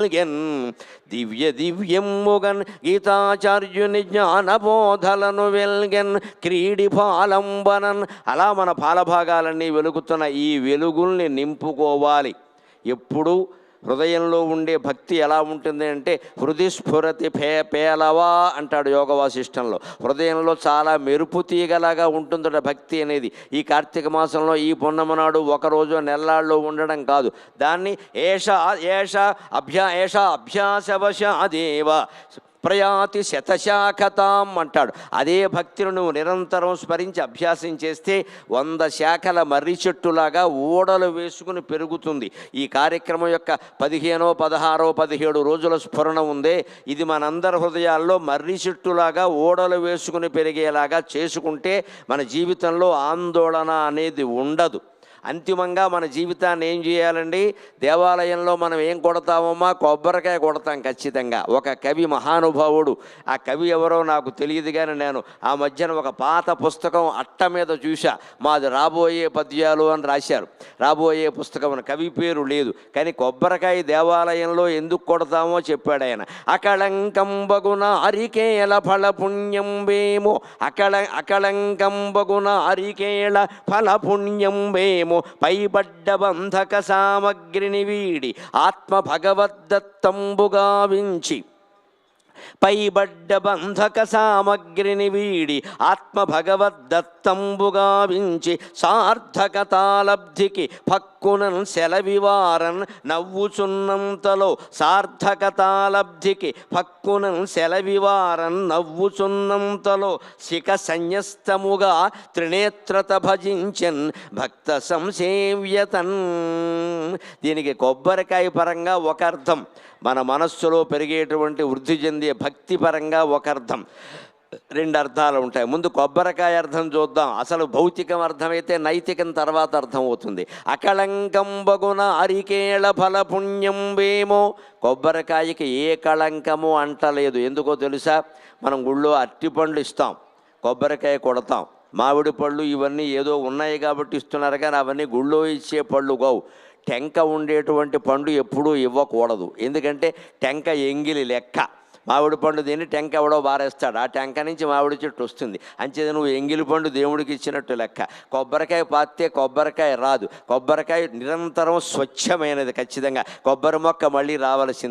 వెల్గెన్ దివ్య దివ్యమ్ముగన్ గీతాచార్యుని జ్ఞానబోధలను వెల్గెన్ క్రీడి పాలంబనన్ అలా మన పాలభాగాలన్నీ వెలుగుతున్న ఈ వెలుగుల్ని నింపుకోవాలి. ఎప్పుడు హృదయంలో ఉండే భక్తి ఎలా ఉంటుంది అంటే హృదయస్ఫురతి పే పేలవా అంటాడు యోగ వాసిష్టంలో హృదయంలో చాలా మెరుపు తీగలాగా ఉంటుందట భక్తి అనేది. ఈ కార్తీక మాసంలో ఈ పున్నమ నాడు ఒకరోజు నెల్లాళ్ళు ఉండడం కాదు. దాన్ని ఏష ఏష అభ్యా ఏష అభ్యాసవశాదేవ ప్రయాతి శతశాఖతాం అంటాడు. అదే భక్తిని నువ్వు నిరంతరం స్మరించి అభ్యాసం చేస్తే వంద శాఖల మర్రి చెట్టులాగా ఓడలు వేసుకుని పెరుగుతుంది. ఈ కార్యక్రమం యొక్క పదిహేనో పదహారో పదిహేడు రోజుల స్ఫురణ ఉందే. ఇది మనందరి హృదయాల్లో మర్రి చెట్టులాగా ఓడలు వేసుకుని పెరిగేలాగా చేసుకుంటే మన జీవితంలో ఆందోళన అనేది ఉండదు. అంతిమంగా మన జీవితాన్ని ఏం చేయాలండి? దేవాలయంలో మనం ఏం కొడతామమ్మా? కొబ్బరికాయ కొడతాం ఖచ్చితంగా. ఒక కవి మహానుభావుడు. ఆ కవి ఎవరో నాకు తెలియదు కానీ నేను ఆ మధ్యన ఒక పాత పుస్తకం అట్ట మీద చూశా. మాది రాబోయే పద్యాలు అని రాశారు. రాబోయే పుస్తకం కవి పేరు లేదు. కానీ కొబ్బరికాయ దేవాలయంలో ఎందుకు కొడతామో చెప్పాడు ఆయన. అకళంకంబగున అరికేల ఫల పుణ్యం వేమో అకళ అకళంకంబగున అరికేళ ఫల పుణ్యం వేమో పైబడ్డ బంధక సామగ్రిని వీడి ఆత్మ భగవద్దత్తంబుగావించి పైబడ్డ బంధక సామగ్రిని వీడి ఆత్మ భగవద్దత్తంబుగావించి సార్థకతాలబ్ధికి భక్తి పక్కునన్ సెలవివారన్ నవ్వుచున్నంతలో సార్థకతాలబ్ధికి పక్కునన్ సెలవివారన్ నవ్వుచున్నంతలో శిఖ సంయస్తముగా త్రినేత్రత భజించన్ భక్త సంసేవ్యతన్. దీనికి కొబ్బరికాయ పరంగా ఒక అర్థం మన మనస్సులో పెరిగేటువంటి వృద్ధి చెందే భక్తి పరంగా ఒక అర్థం రెండు అర్థాలు ఉంటాయి. ముందు కొబ్బరికాయ అర్థం చూద్దాం. అసలు భౌతికం అర్థమైతే నైతికం తర్వాత అర్థం అవుతుంది అకళంకం బగున అరికేళ ఫల పుణ్యం వేమో కొబ్బరికాయకి ఏ కళంకము అంటలేదు. ఎందుకో తెలుసా? మనం గుళ్ళో అరటిపండ్లు ఇస్తాం. కొబ్బరికాయ కొడతాం. మామిడి పళ్ళు ఇవన్నీ ఏదో ఉన్నాయి కాబట్టి ఇస్తున్నారు కానీ అవన్నీ గుళ్ళో ఇచ్చే పళ్ళు కావు. టెంక ఉండేటువంటి పండు ఎప్పుడూ ఇవ్వకూడదు. ఎందుకంటే టెంక ఎంగిలి లెక్క. మామిడి పండు తిని టెంక ఎవడో బారేస్తాడు. ఆ టెంక నుంచి మామిడి చెట్టు వస్తుంది. అంచేది నువ్వు ఎంగిలి పండు దేవుడికి ఇచ్చినట్టు లెక్క. కొబ్బరికాయ పాతే కొబ్బరికాయ రాదు. కొబ్బరికాయ నిరంతరం స్వచ్ఛమైనది ఖచ్చితంగా. కొబ్బరి మొక్క మళ్ళీ రావాల్సింది.